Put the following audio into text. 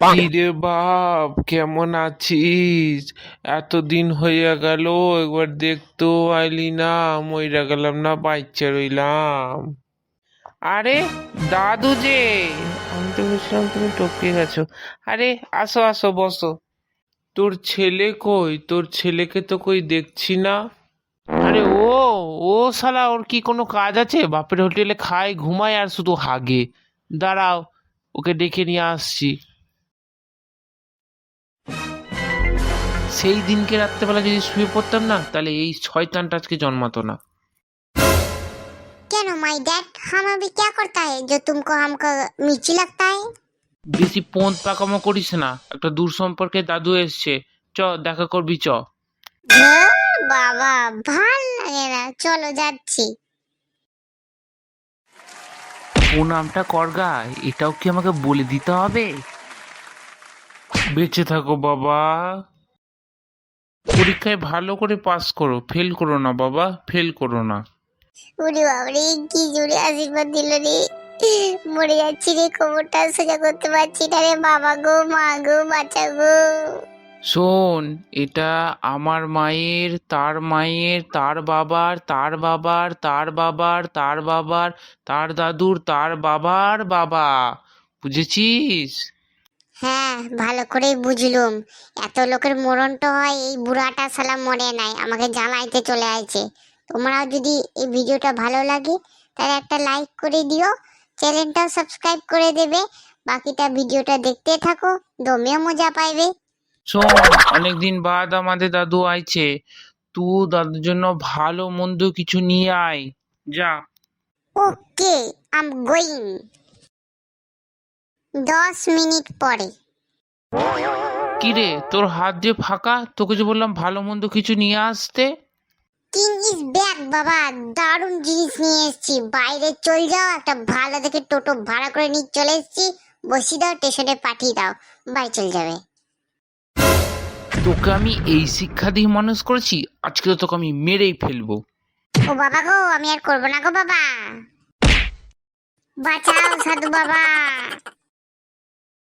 কিরে বাপ, কেমন আছিস? এতদিন হইয়া গেল, একবার দেখতেও আইলি না, মইরা গেলাম না বাচ্চা রইলাম। আরে, দাদু যে, আমি তো বুঝলাম তুমি টপকে গেছো। আরে, আসো আসো, বসো। তোর ছেলে কই? তোর ছেলেকে তো কই দেখছি না। আরে, ও ও শালা, ওর কি কোনো কাজ আছে? বাপের হোটেলে খায়, ঘুমায় আর শুধু হাগে। দাঁড়াও, ওকে ডেকে নিয়ে আসছি। সেই দিনকে রাত্রেবেলা যদি শুয়ে পড়তাম না তাহলে এই শয়তানটা আজকে জন্মাতো না क्यों माय डैड हम अभी क्या करता है जो तुमको हमको मिर्ची लगता है বেশি পোঁত পাকামো করিস না একটা দূর সম্পর্কে দাদু এসছে চ দেখা করবি চ ধুর, বাবা ভাল লাগে না চলো যাচ্ছি ও নামটা করগা এটাও কি আমাকে বলে দিতে হবে বেঁচে থাকো বাবা পরীক্ষায় ভালো করে পাস করো। ফেল করো না বাবা ফেল করো না। উরি বাবরে কি জোরে আশীর্বাদ দিল রে। মরে যাচ্ছি রে কোমরটা সোজা করতে পারছি না রে। বাবা গো মা গো বাচ্চা গো। শোন এটা আমার মায়ের তার মায়ের তার বাবার তার বাবার তার বাবার তার বাবার তার দাদুর তার বাবার বাবা। বুঝেছিস? হ্যাঁ ভালো করেই বুঝলুম। এত লোকের মরণ তো হয় এই বুড়াটা সালা মরে নাই আমাকে জানাইতে চলে আইছে। তোমরাও যদি এই ভিডিওটা ভালো লাগে তাহলে একটা লাইক করে দিও। চ্যানেলটাও সাবস্ক্রাইব করে দেবে। বাকিটা ভিডিওটা দেখতে থাকো দমেও মজা পাইবে। শোন অনেকদিন বাদ আমাদের দাদু আইছে। তু দাদুর জন্য ভালো মন্দ কিছু নিয়ে আয়। যা। ওকে আম গোয়িং দশ মিনিট পরে। কিরে তোর হাত যে ফাঁকা? তোকে যে বললাম ভালো মন্দ কিছু নিয়ে আসতে। কিং ইজ ব্যাক বাবা। দারুণ জিনিস নিয়ে এসেছি। বাইরে চল যাও একটা ভালো দেখে টোটো ভাড়া করে নিয়ে চলে এসেছি। বসিয়ে দাও স্টেশনে পাঠিয়ে দাও। বাড়ি চলে যাবে। তোকে আমি এই শিক্ষা দিয়ে মানুষ করেছি আজকে তো তোকে আমি মেরেই ফেলব। ও বাবা গো আমি আর করব না গো বাবা। বাঁচাও সাধু বাবা।